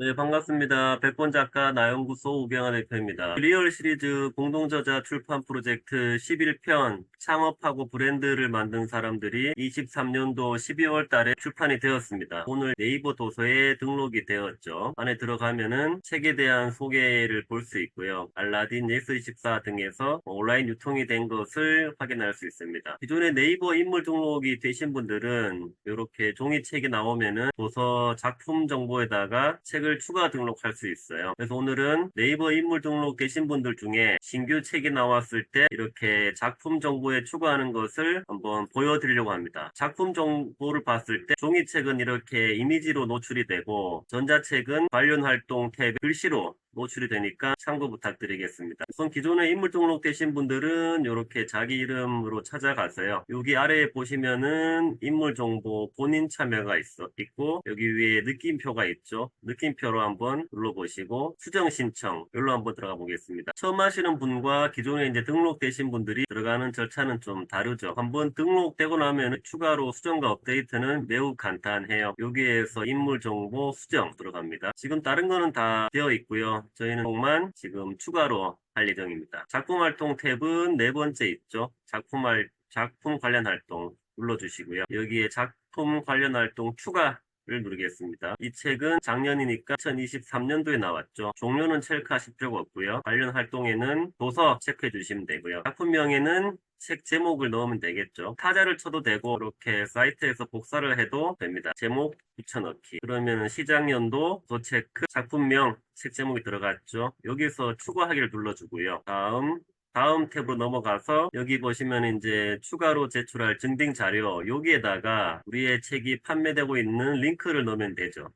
네, 반갑습니다. 백본 작가 나연구소 우경아 대표입니다. 리얼 시리즈 공동저자 출판 프로젝트 11편 창업하고 브랜드를 만든 사람들이 23년도 12월 달에 출판이 되었습니다. 오늘 네이버 도서에 등록이 되었죠. 안에 들어가면은 책에 대한 소개를 볼 수 있고요. 알라딘, 넥스24 등에서 온라인 유통이 된 것을 확인할 수 있습니다. 기존에 네이버 인물 등록이 되신 분들은 이렇게 종이책이 나오면은 도서 작품 정보에다가 책을 추가 등록할 수 있어요. 그래서 오늘은 네이버 인물 등록 되신 분들 중에 신규 책이 나왔을 때 이렇게 작품 정보에 추가하는 것을 한번 보여드리려고 합니다. 작품 정보를 봤을 때 종이책은 이렇게 이미지로 노출이 되고 전자책은 관련 활동 탭 글씨로 노출이 되니까 참고 부탁드리겠습니다. 우선 기존에 인물 등록되신 분들은 이렇게 자기 이름으로 찾아가서요. 여기 아래에 보시면은 인물 정보 본인 참여가 있어 있고 여기 위에 느낌표가 있죠. 느낌표로 한번 눌러보시고 수정 신청 여기로 한번 들어가 보겠습니다. 처음 하시는 분과 기존에 이제 등록되신 분들이 들어가는 절차는 좀 다르죠. 한번 등록되고 나면 추가로 수정과 업데이트는 매우 간단해요. 여기에서 인물 정보 수정 들어갑니다. 지금 다른 거는 다 되어 있고요. 저희는 정만 지금 추가로 할 예정입니다. 작품 활동 탭은 네 번째 있죠. 작품 할, 작품 관련 활동 눌러주시고요. 여기에 작품 관련 활동 추가 를 누르겠습니다. 이 책은 작년이니까 2023년도에 나왔죠. 종료는 체크하실 필요가 없고요. 관련 활동에는 도서 체크해 주시면 되고요. 작품명에는 책 제목을 넣으면 되겠죠. 타자를 쳐도 되고 이렇게 사이트에서 복사를 해도 됩니다. 제목 붙여넣기. 그러면 시작연도 도체크 작품명 책 제목이 들어갔죠. 여기서 추가하기를 눌러주고요. 다음 다음 탭으로 넘어가서 여기 보시면 이제 추가로 제출할 증빙 자료 여기에다가 우리의 책이 판매되고 있는 링크를 넣으면 되죠.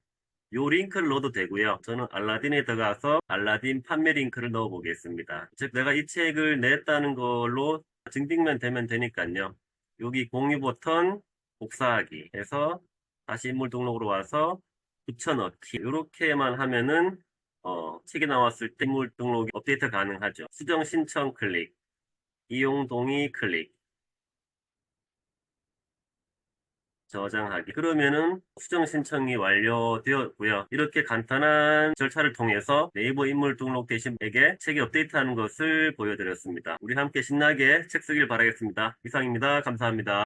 요 링크를 넣어도 되고요. 저는 알라딘에 들어가서 알라딘 판매 링크를 넣어 보겠습니다. 즉 내가 이 책을 냈다는 걸로 증빙만 되면 되니까요. 여기 공유 버튼 복사하기 해서 다시 인물 등록으로 와서 붙여넣기 이렇게만 하면은 어, 책이 나왔을 때 인물 등록이 업데이트 가능하죠. 수정 신청 클릭, 이용 동의 클릭, 저장하기. 그러면은 수정 신청이 완료되었고요. 이렇게 간단한 절차를 통해서 네이버 인물 등록 되신 분에게 책이 업데이트하는 것을 보여드렸습니다. 우리 함께 신나게 책 쓰길 바라겠습니다. 이상입니다. 감사합니다.